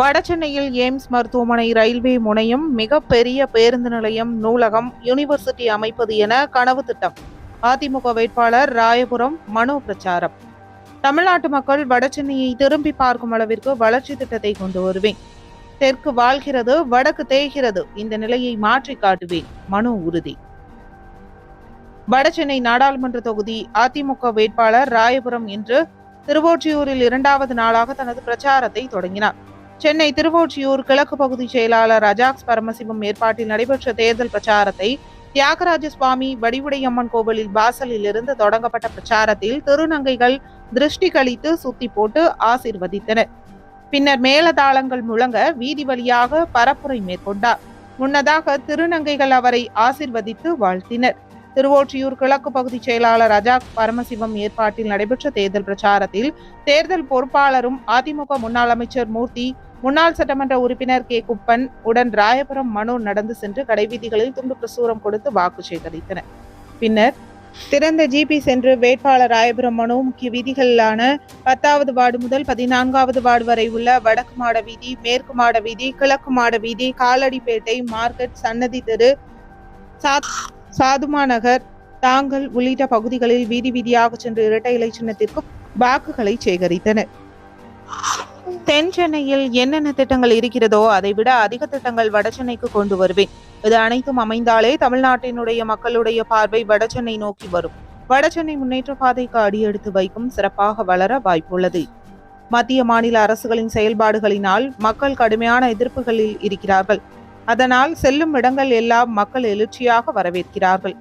வடசென்னையில் AIIMS மருத்துவமனை railway முனையம் மிகப்பெரிய பேருந்து நிலையம் நூலகம் யூனிவர்சிட்டி அமைப்பது என கனவு திட்டம். அதிமுக வேட்பாளர் ராயபுரம் மனோ பிரச்சாரம். தமிழ்நாட்டு மக்கள் வடசென்னையை திரும்பி பார்க்கும் அளவிற்கு வளர்ச்சி திட்டத்தை கொண்டு வருவேன். தெற்கு வாழ்கிறது வடக்கு தேய்கிறது. இந்த நிலையை மாற்றி காட்டுவேன். மனு உறுதி. வடசென்னை நாடாளுமன்ற தொகுதி அதிமுக வேட்பாளர் ராயபுரம் இன்று திருவொற்றியூரில் இரண்டாவது நாளாக தனது பிரச்சாரத்தை தொடங்கினார். சென்னை திருவொற்றியூர் கிழக்கு பகுதி செயலாளர் அஜாக்ஸ் பரமசிவம் ஏற்பாட்டில் நடைபெற்ற தேர்தல் பிரச்சாரத்தை தியாகராஜ சுவாமி வடிவுடையம்மன் கோவிலில் வாசலில் இருந்து தொடங்கப்பட்ட பிரச்சாரத்தில் திருநங்கைகள் திருஷ்டி கழித்து சுத்தி போட்டு ஆசிர்வதித்தனர். பின்னர் மேலதாளங்கள் முழங்க வீதி வழியாக பரப்புரை மேற்கொண்டார். முன்னதாக திருநங்கைகள் அவரை ஆசிர்வதித்து வாழ்த்தினர். திருவொற்றியூர் கிழக்கு பகுதி செயலாளர் அஜாக் பரமசிவம் ஏற்பாட்டில் நடைபெற்ற தேர்தல் பிரச்சாரத்தில் தேர்தல் பொறுப்பாளரும் அதிமுக முன்னாள் அமைச்சர் மூர்த்தி முன்னாள் சட்டமன்ற உறுப்பினர் கே. குப்பன் உடன் ராயபுரம் மனு நடந்து சென்று கடைவீதிகளில் துண்டு பிரசுரம் கொடுத்து வாக்கு சேகரித்தனர். பின்னர் திறந்த ஜிபி சென்று வேட்பாளர் ராயபுரம் மனு முக்கிய வீதிகளான பத்தாவது வார்டு முதல் பதினான்காவது வார்டு வரை உள்ள வடக்கு மாட வீதி மேற்கு மாட வீதி கிழக்கு மாட வீதி காலடிப்பேட்டை மார்க்கெட் சன்னதி தெரு சாத் சாதுமா நகர் தாங்கல் உள்ளிட்ட பகுதிகளில் வீதி வீதியாக சென்று இரட்டை இலை சின்னத்திற்கு வாக்குகளை சேகரித்தனர். தென் சென்னையில் என்னென்ன திட்டங்கள் இருக்கிறதோ அதை விட அதிக திட்டங்கள் வடசென்னைக்கு கொண்டு வருவேன். இது அனைத்தும் அமைந்தாலே தமிழ்நாட்டினுடைய மக்களுடைய பார்வை வடசென்னை நோக்கி வரும். வடசென்னை முன்னேற்ற பாதைக்கு அடியெடுத்து வைக்கும் சிறப்பாக வளர வாய்ப்புள்ளது. மத்திய மாநில அரசுகளின் செயல்பாடுகளினால் மக்கள் கடுமையான எதிர்ப்புகளில் இருக்கிறார்கள். அதனால் செல்லும் இடங்கள் எல்லாம் மக்கள் எழுச்சியாக வரவேற்கிறார்கள்.